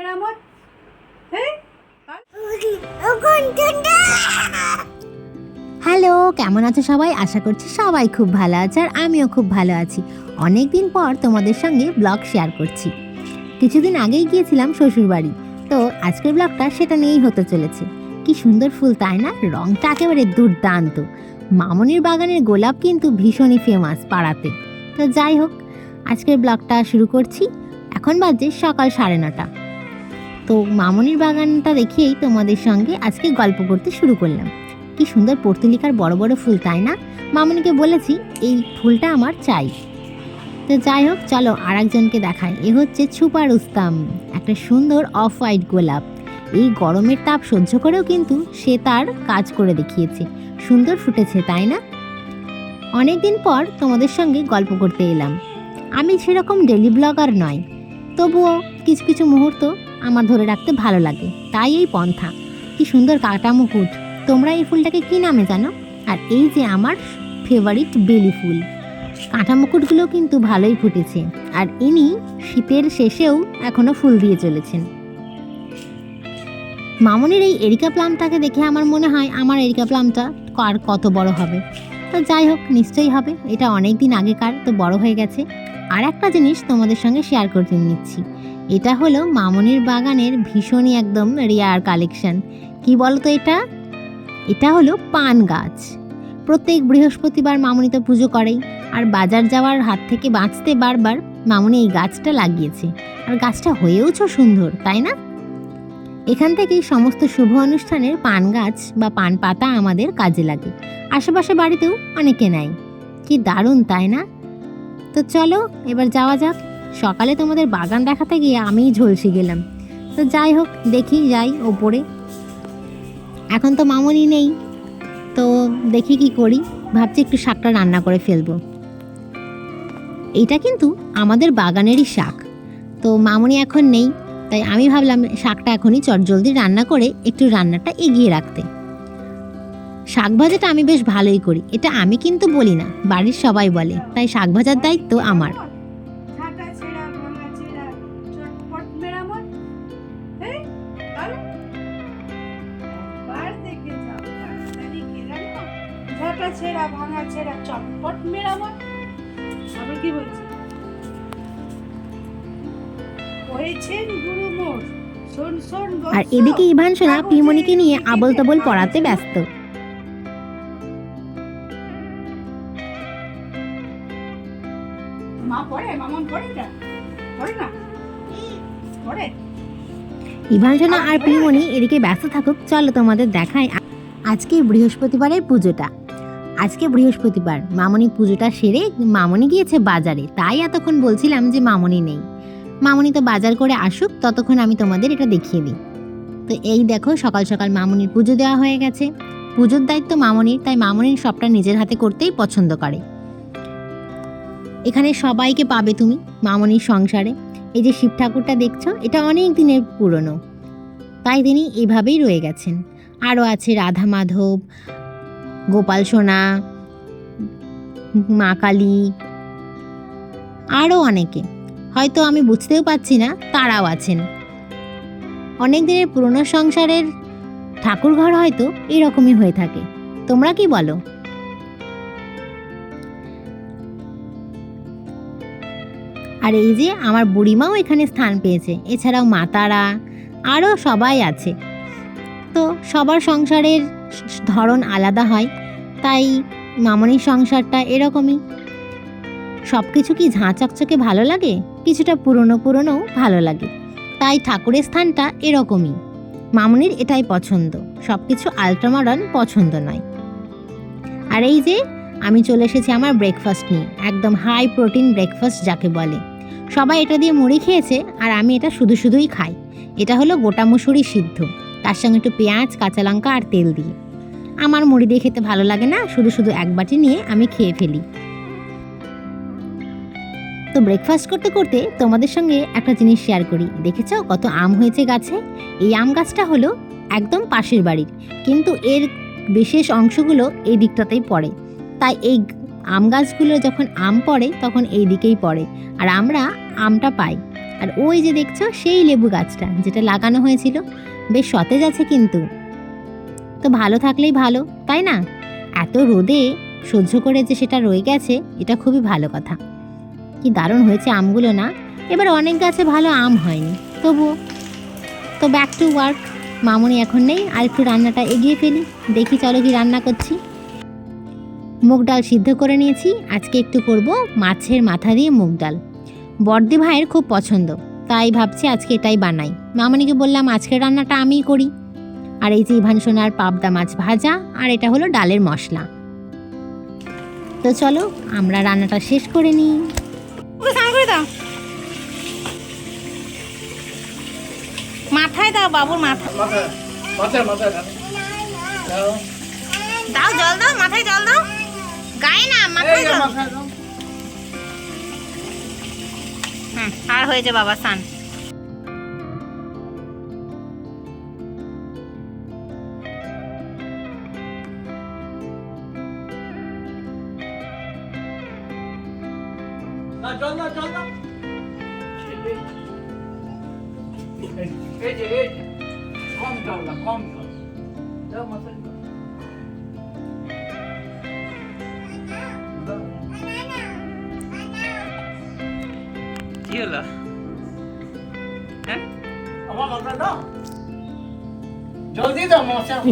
মেরামত? হ্যাঁ? হ্যালো, কেমন আছো সবাই? আশা করছি সবাই খুব ভালো আছে আর আমিও খুব ভালো আছি। অনেক দিন পর তোমাদের সঙ্গে ব্লগ শেয়ার করছি। কিছুদিন আগেই গিয়েছিলাম শ্বশুরবাড়ি। তো আজকের ব্লগটা সেটা নিয়েই হতে চলেছে। কি সুন্দর ফুল, তাই না? রংটা একেবারে দুর্দান্ত। মামনির বাগানের গোলাপ কিন্তু ভীষণই ফেমাস পাড়াতে। তো যাই হোক, আজকের ব্লগটা শুরু করছি। এখন বাজে সকাল সাড়ে নটা। তো মামনির বাগানটা দেখিয়েই তোমাদের সঙ্গে আজকে গল্প করতে শুরু করলাম। কি সুন্দর পর্তুলিকার বড় বড় ফুল, তাই না? মামনিকে বলেছি, এই ফুলটা আমার চাই। তো যাই হোক, চলো আর একজনকে দেখাই। এ হচ্ছে ছুপা রুস্তাম একটা সুন্দর অফ হোয়াইট গোলাপ। এই গরমের তাপ সহ্য করেও কিন্তু সে তার কাজ করে দেখিয়েছে। সুন্দর ফুটেছে, তাই না? অনেকদিন পর তোমাদের সঙ্গে গল্প করতে এলাম। আমি সেরকম ডেলি ব্লগার নয়, তবুও কিছু কিছু মুহূর্ত আমার ধরে রাখতে ভালো লাগে। তাই এই পন্থা। কি সুন্দর কাটা মুকুট তোমরা এই ফুলটাকে কি নামে জানো? আর এই যে আমার ফেভারিট বেলি ফুল। কাঁটা মুকুটগুলো কিন্তু ভালোই ফুটেছে। আর ইনি শীতের শেষেও এখনও ফুল দিয়ে চলেছেন। মামনির এই এরিকা প্লামটাকে দেখে আমার মনে হয় আমার এরিকা প্লামটা কার কত বড় হবে। তো যাই হোক, নিশ্চয়ই হবে। এটা অনেক দিন আগেকার, তো বড় হয়ে গেছে। আর একটা জিনিস তোমাদের সঙ্গে শেয়ার করতে নিচ্ছি। এটা হলো মামনির বাগানের ভীষণই একদম রেয়ার কালেকশন কি বলতো এটা? এটা হলো পান গাছ। প্রত্যেক বৃহস্পতিবার মামনি তো পুজো করেই। আর বাজার যাওয়ার হাত থেকে বাঁচতে বারবার মামনি এই গাছটা লাগিয়েছে। আর গাছটা হয়েওছো সুন্দর, তাই না? এখান থেকেই সমস্ত শুভ অনুষ্ঠানের পান গাছ বা পান পাতা আমাদের কাজে লাগে। আশেপাশে বাড়িতেও অনেকে নেয়। কি দারুণ, তাই না? তো চলো, এবার যাওয়া যাক। সকালে তোমাদের বাগান দেখাতে গিয়ে আমিই ঝলসে গেলাম। তো যাই হোক, দেখি যাই ওপরে। এখন তো মামনি নেই, তো দেখি কি করি। ভাবছি একটু শাকটা রান্না করে ফেলব। এইটা কিন্তু আমাদের বাগানেরই শাক। তো মামনি এখন নেই, তাই আমি ভাবলাম শাকটা এখনই চটজলদি রান্না করে একটু রান্নাটা এগিয়ে রাখতে। শাক ভাজাটা আমি বেশ ভালোই করি, এটা আমি কিন্তু বলি না, বাড়ির সবাই বলে, তাই শাক ভাজার দায়িত্ব আমার। ছেঁড়া ভাঙা ছেঁড়া চটপট মেরামত। আবার কি বলছি? হয়েছেন গুরু মোর। আর এদিকে ইভান সোনা পিমনিকে নিয়ে আবল তাবল পড়াতে ব্যস্ত। মা পড়ে মামন পড়ে না পড়ে না? পড়ে? ইভান সোনা আর পিমনি এদিকে ব্যস্ত থাকুক চলো তোমাদের দেখায় আজকে বৃহস্পতিবারের পুজোটা। আজকে বৃহস্পতিবার, মামনি পুজোটা সেরে মামনি গিয়েছে বাজারে। তাই এতক্ষণ বলছিলাম যে মামনি নেই। মামনি তো বাজার করে আসুক, ততক্ষণ আমি তোমাদের এটা দেখিয়ে দিই। তো এই দেখো, সকাল সকাল মামনির পুজো দেওয়া হয়ে গেছে। পুজোর দায়িত্ব মামনির, তাই মামনির সবটা নিজের হাতে করতেই পছন্দ করে। এখানে সবাইকে পাবে তুমি মামনির সংসারে। এই যে শিব ঠাকুরটা দেখছ, এটা অনেক দিনের পুরনো। তাই তিনি এভাবেই রয়ে গেছেন। আরও আছে রাধা মাধব গোপাল সোনা, মা কালী আরও অনেকে। হয়তো আমি বুঝতেও পারছি না, তারাও আছেন। অনেক দিনের পুরনো সংসারের ঠাকুর ঘর হয়তো এরকমই হয়ে থাকে। তোমরা কি বলো? আর এই যে আমার বুড়িমাও এখানে স্থান পেয়েছে, এছাড়াও মাতারা আরও সবাই আছে। তো সবার সংসারের ধরন আলাদা হয়, তাই মামনির সংসারটা এরকমই। সব কিছু কি ঝাঁ চকচকে ভালো লাগে? কিছুটা পুরনো পুরনোও ভালো লাগে। তাই ঠাকুরের স্থানটা এরকমই। মামনির এটাই পছন্দ। সব কিছু আলট্রা মডার্ন পছন্দ নয়। আর এই যে, আমি চলে এসেছি আমার ব্রেকফাস্ট নিয়ে। একদম হাই প্রোটিন ব্রেকফাস্ট যাকে বলে। সবাই এটা দিয়ে মুড়ি খেয়েছে, আর আমি এটা শুধু শুধুই খাই। এটা হলো গোটা মুসুরি সিদ্ধ। তার সঙ্গে একটু পেঁয়াজ, কাঁচা লঙ্কা আর তেল দিয়ে আমার মুড়ি দিয়ে খেতে ভালো লাগে না, শুধু শুধু এক বাটি নিয়ে আমি খেয়ে ফেলি। তো ব্রেকফাস্ট করতে করতে তোমাদের সঙ্গে একটা জিনিস শেয়ার করি। দেখেছ কত আম হয়েছে গাছে? এই আম গাছটা হলো একদম পাশের বাড়ির, কিন্তু এর বিশেষ অংশগুলো এই দিকটাতেই পড়ে। তাই এই আম গাছগুলো যখন আম পড়ে, তখন এই দিকেই পড়ে। আর আমরা আমটা পাই। আর ওই যে দেখছ, সেই লেবু গাছটা যেটা লাগানো হয়েছিল। বেশ সতেজ আছে কিন্তু। তো ভালো থাকলেই ভালো, তাই না? এত রোদে সহ্য করে যে সেটা রয়ে গেছে, এটা খুবই ভালো কথা। কি দারুণ হয়েছে আমগুলো না? এবার অনেক গাছে ভালো আম হয়নি, তবুও। তো ব্যাক টু ওয়ার্ক মামুনি এখন নেই, আর একটু রান্নাটা এগিয়ে ফেলি। দেখি চলো কি রান্না করছি। মুগ ডাল সিদ্ধ করে নিয়েছি, আজকে একটু করব মাছের মাথা দিয়ে মুগ ডাল। বর্দি ভাইয়ের খুব পছন্দ। তাই ভাবছি আজকে এটাই বানাই। মামনিকে বললাম আজকের রান্নাটা আমিই করি। আর এই যে ইভান সোনার পাবদা মাছ ভাজা আর এটা হলো ডালের মশলা। তো চলো আমরা রান্নাটা শেষ করে নিই। মাথায় দাও বাবুর মাথা। মাথা মাথা মাথা দাও। দাও। জল দাও মাথায় জল দাও। গায়ে না মাথায় জল। আর হয়েছে বাবা স্নান। না চল চল কম কম জল হলো? হ্যাঁ? আমার মাথা দাও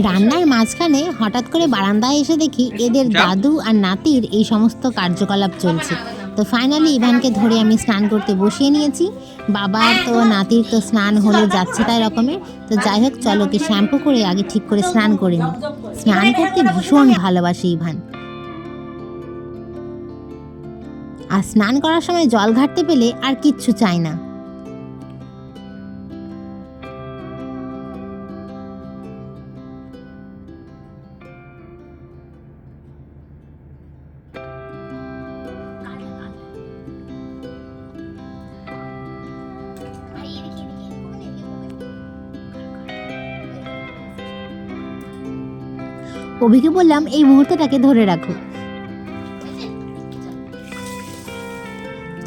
রান্নার মাঝখানে হঠাৎ করে বারান্দায় এসে দেখি এদের দাদু আর নাতির এই সমস্ত কার্যকলাপ চলছে। তো ফাইনালি ইভানকে ধরে আমি স্নান করতে বসিয়ে নিয়েছি। বাবার তো নাতির তো স্নান হলে যাচ্ছে তাই রকমের তো যাই হোক চলো কি শ্যাম্পু করে আগে ঠিক করে স্নান করে নিই স্নান করতে ভীষণ ভালোবাসে ইভান। আর স্নান করার সময় জল ঘাটতে পেলে আর কিচ্ছু চাই না। অভিকে বললাম, এই মুহূর্তটাকে ধরে রাখো।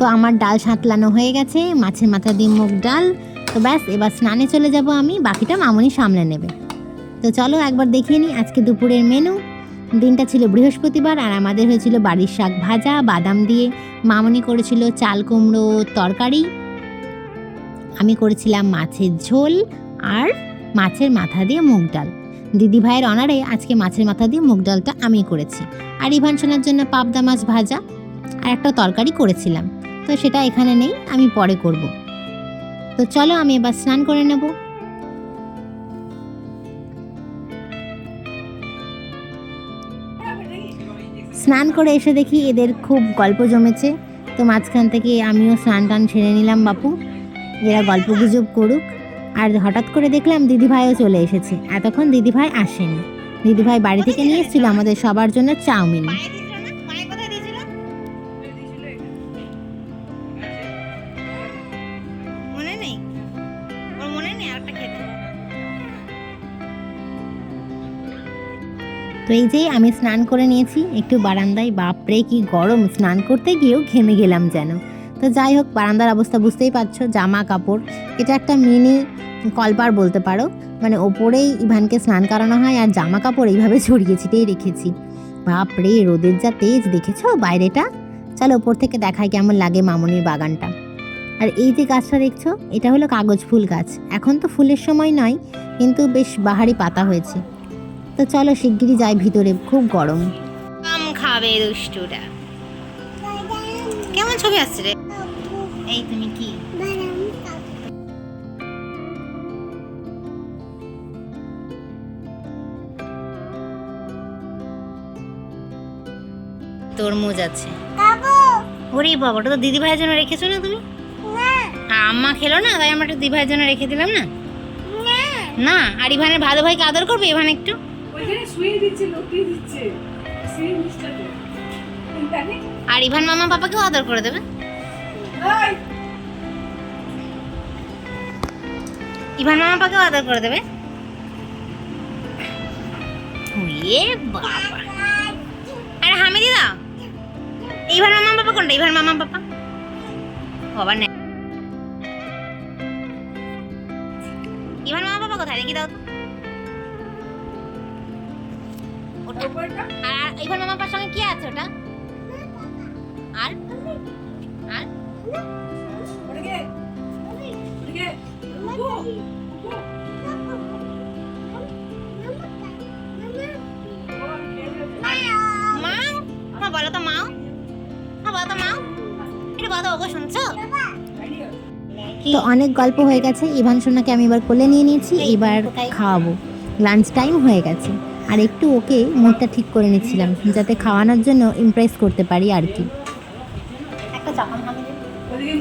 তো আমার ডাল সাঁতলানো হয়ে গেছে, মাছের মাথা দিয়ে মুগ ডাল। তো ব্যাস, এবার স্নানে চলে যাব আমি, বাকিটা মামনি সামলে নেবে। তো চলো একবার দেখিয়ে নিই আজকে দুপুরের মেনু। দিনটা ছিল বৃহস্পতিবার আর আমাদের হয়েছিল বাড়ির শাক ভাজা, বাদাম দিয়ে। মামনি করেছিল চাল কুমড়ো তরকারি। আমি করেছিলাম মাছের ঝোল আর মাছের মাথা দিয়ে মুগ ডাল। দিদি ভাইয়ের অনারে আজকে মাছের মাথা দিয়ে মুগ ডালটা আমি করেছি। আর ইভান জন্য পাবদা মাছ ভাজা আর একটা তরকারি করেছিলাম। তো সেটা এখানে নেই, আমি পরে করব। তো চলো আমি এবার স্নান করে নেব। স্নান করে এসে দেখি এদের খুব গল্প জমেছে। তো মাঝখান থেকে আমিও স্নান টান ছেড়ে নিলাম বাপু। এরা গল্প গুজব করুক। আর হঠাৎ করে দেখলাম দিদিভাইও চলে এসেছে। এতক্ষণ দিদিভাই আসেনি। দিদিভাই বাড়ি থেকে নিয়ে এসেছিল আমাদের সবার জন্য চাউমিন। তো এই যে আমি স্নান করে নিয়েছি, একটু বারান্দায় বাপরে কি গরম, স্নান করতে গিয়েও ঘেমে গেলাম যেন। তো যাই হোক, বারান্দার অবস্থা বুঝতেই পারছ, জামা কাপড়। এটা একটা মিনি কলপার বলতে পারো। মানে ওপরেই ইভানকে স্নান করানো হয় আর জামা কাপড় এইভাবে ছড়িয়ে ছিটিয়ে রেখেছি। বাপরে, রোদের যা তেজ, দেখেছ বাইরেটা? চলো ওপর থেকে দেখাই কেমন লাগে মামনির বাগানটা। আর এই যে গাছটা দেখছ, এটা হলো কাগজ ফুল গাছ। এখন তো ফুলের সময় নয়, কিন্তু বেশ বাহারি পাতা হয়েছে। তো চলো শিগগিরই যাই ভিতরে খুব গরম। আম খাবে দুষ্টুটা। কেমন ছবি আসছে রে? এই তুমি কি? তরমুজ আছে। ওরে বাবা ওটা তো দিদি ভাইয়ের জন্য রেখেছো না তুমি? আম্মা খেলো না তাই আমরা একটু দিদি ভাইয়ের জন্য রেখে দিলাম না? না। আর ইভানের ভালো ভাইকে আদর করবে ইভান একটু? ওইখানে শুয়ে দিচ্ছে লোকই দিচ্ছে। সেই জিনিসটাতে আর ইভান মামা পাপাকেও আদর করে দেবে? ইভান মামা পাপাকেও আদর করে দেবে? ওয়ে বাবা। আরে হামি দিদা ইভান মামা পাপা কোনটা? ইভান মামা পাপা? বাবা নে। ইভান মামা পাপা কোথায়? দেখি দাও তো। ওটা আর ইভান মামা সঙ্গে কি আছে ওটা? আর? আর? মা বলো তো মাও। মা বলো তো মাও। এটা ওগো শুনছো? তো অনেক গল্প হয়ে গেছে ইভান সোনাকে আমি এবার কোলে নিয়ে নিয়েছি এবার খাওয়াবো। লাঞ্চ টাইম হয়ে গেছে। আর একটু ওকে মুডটা ঠিক করে নিচ্ছিলাম যাতে খাওয়ানোর জন্য ইমপ্রেস করতে পারি আর কি। একটা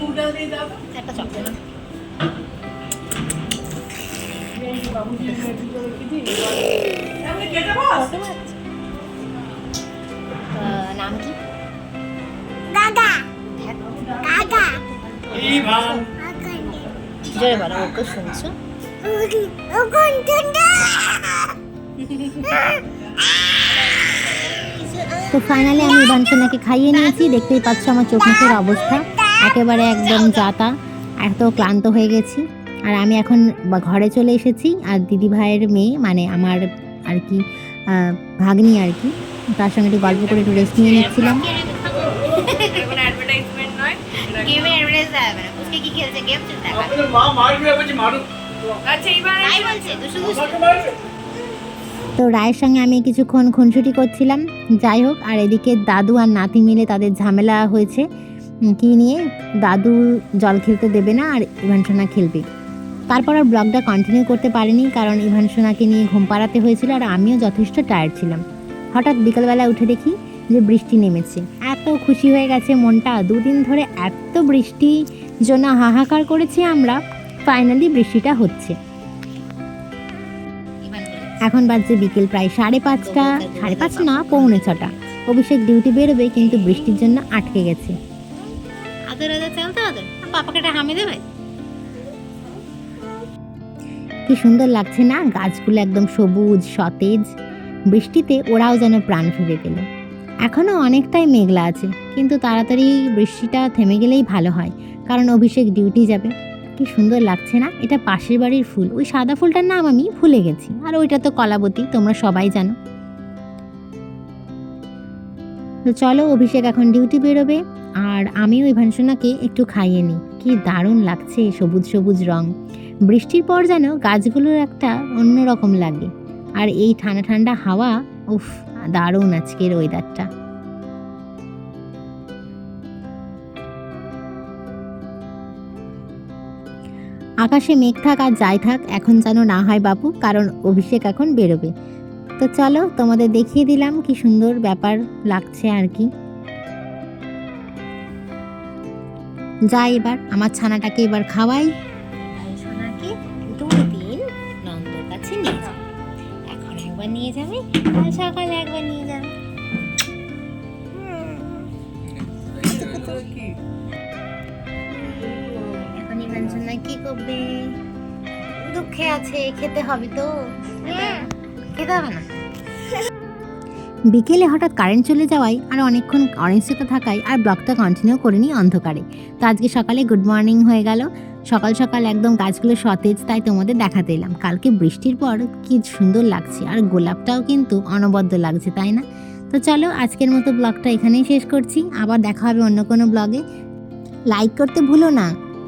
মুখটা একটা জোরে বলো ওকে শুনছো? তো ফাইনালি আমি ইভান খাইয়ে নিয়েছি। দেখতেই পাচ্ছ আমার চোখ মুখের অবস্থা। একেবারে একদম যাতা। এত ক্লান্ত হয়ে গেছি। আর আমি এখন ঘরে চলে এসেছি। আর দিদি ভাইয়ের মেয়ে মানে আমার আর কি ভাগ্নি আর কি তার সঙ্গে একটু গল্প করে একটু রেস্ট নিয়ে নিচ্ছিলাম। আচ্ছা এইবার বলছে তো রায়ের সঙ্গে আমি কিছুক্ষণ খুনসুটি করছিলাম। যাই হোক, আর এদিকে দাদু আর নাতি মিলে তাদের ঝামেলা হয়েছে। কি নিয়ে? দাদু জল খেলতে দেবে না আর ইভান সোনা খেলবে। তারপর আর ব্লগটা কন্টিনিউ করতে পারিনি কারণ ইভান সোনাকে নিয়ে ঘুম পাড়াতে হয়েছিল আর আমিও যথেষ্ট টায়ার্ড ছিলাম। হঠাৎ বিকালবেলা উঠে দেখি যে বৃষ্টি নেমেছে। এত খুশি হয়ে গেছে মনটা। দুদিন ধরে এত বৃষ্টি, জন্য হাহাকার করেছি আমরা। ফাইনালি বৃষ্টিটা হচ্ছে। এখন বাজছে বিকেল প্রায় সাড়ে পাঁচটা সাড়ে পাঁচ না পৌনে ছটা। অভিষেক ডিউটি বেরোবে কিন্তু বৃষ্টির জন্য আটকে গেছে। আদর আদর চলতে আদর। পাপাকে একটা হামি দেবে? কি সুন্দর লাগছে না? গাছগুলো একদম সবুজ সতেজ। বৃষ্টিতে ওরাও যেন প্রাণ ফিরে পেল। এখনও অনেকটাই মেঘলা আছে কিন্তু তাড়াতাড়ি বৃষ্টিটা থেমে গেলেই ভালো হয় কারণ অভিষেক ডিউটি যাবে। কি সুন্দর লাগছে না? এটা পাশের বাড়ির ফুল। ওই সাদা ফুলটার নাম আমি ভুলে গেছি। আর ওইটা তো কলাবতী, তোমরা সবাই জানো। তো চলো, অভিষেক এখন ডিউটি বেরোবে। আর আমিও ওই সোনাকে একটু খাইয়ে নিই। কি দারুণ লাগছে সবুজ সবুজ রং। বৃষ্টির পর যেন গাছগুলোর একটা অন্যরকম লাগে। আর এই ঠান্ডা ঠান্ডা হাওয়া, উফ, দারুণ আজকের ওয়েদারটা আকাশে মেঘ থাক আর যাই থাক, এখন যেন না হয় বাপু, কারণ অভিষেক এখন বেরোবে। তো চলো, তোমাদের দেখিয়ে দিলাম কি সুন্দর ব্যাপার লাগছে আর কি। যাই এবার, আমার ছানাটাকে এবার খাওয়াই। দিন কাছে নিয়ে যাবে একবার নিয়ে যাবে, কাল সকালে একবার নিয়ে যাবে। কি করবে? দুঃখে আছে খেতে হবে তো। খেতে হবে না। বিকেলে হঠাৎ কারেন্ট চলে যাওয়ায় আর অনেকক্ষণ অনিশ্চিত থাকায় আর ব্লগটা কন্টিনিউ করিনি অন্ধকারে। তো আজকে সকালে গুড মর্নিং হয়ে গেল। সকাল সকাল একদম গাছগুলো সতেজ তাই তোমাদের দেখাতে এলাম। কালকে বৃষ্টির পর কি সুন্দর লাগছে আর গোলাপটাও কিন্তু অনবদ্য লাগছে তাই না? তো চলো আজকের মতো ব্লগটা এখানেই শেষ করছি। আবার দেখা হবে অন্য কোনো ব্লগে লাইক করতে ভুলো না।